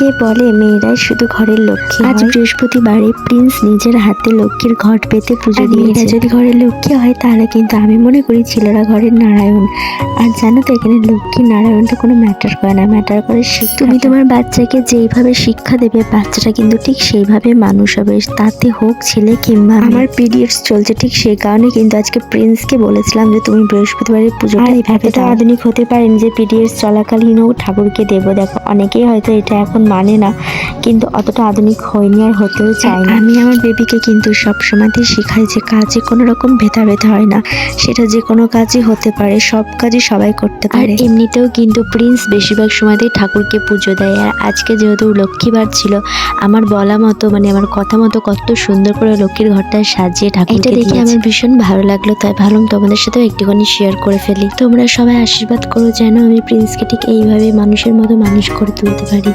অনেকে বলে মেয়েরাই শুধু ঘরের লক্ষ্মী আজ বৃহস্পতিবারে প্রিন্স নিজের হাতে লক্ষ্মীর ঘট পেতে পুজো দিয়ে মেয়েরা যদি ঘরের লক্ষ্মী হয় তাহলে কিন্তু আমি মনে করি ছেলেরা ঘরের নারায়ণ। আর জানো তো এখানে লক্ষ্মী নারায়ণটা কোনো ম্যাটার করে না ম্যাটার করে তুমি তোমার বাচ্চাকে যেইভাবে শিক্ষা দেবে বাচ্চাটা কিন্তু ঠিক সেইভাবে মানুষ হবে। তাতে হোক ছেলে কিংবা আমার পিরিয়ডস চলছে ঠিক সেই কারণে কিন্তু আজকে প্রিন্সকে বলেছিলাম যে তুমি বৃহস্পতিবারের পুজোটা এইভাবে তো আধুনিক হতে পারেন যে পিরিয়ডস চলাকালীনও ঠাকুরকে দেবো। দেখো অনেকেই হয়তো এটা এখন মানে না কিন্তু অতটা আধুনিক হয়নি আর হতেও চাই না আমি আমার বেবিকে কিন্তু সব সময়তেই শেখাই যে কাজে কোনো রকম ভেদাভেদ হয় না। সেটা যে কোনো কাজই হতে পারে সব কাজই সবাই করতে পারে। এমনিতেও কিন্তু প্রিন্স বেশিরভাগ সময়তেই ঠাকুরকে পুজো দেয়। আর আজকে যেহেতু লক্ষ্মীবার ছিল আমার বলা মতো মানে আমার কথা মতো কত সুন্দর করে লক্ষ্মীর ঘরটা সাজিয়ে ঠাকুর এটা দেখে আমার ভীষণ ভালো লাগল তাই ভাবলাম তোমাদের সাথেও একটুখানি শেয়ার করে ফেলি। তোমরা সবাই আশীর্বাদ করো যেন আমি প্রিন্সকে ঠিক এইভাবে মানুষের মতো মানুষ করে তুলতে পারি।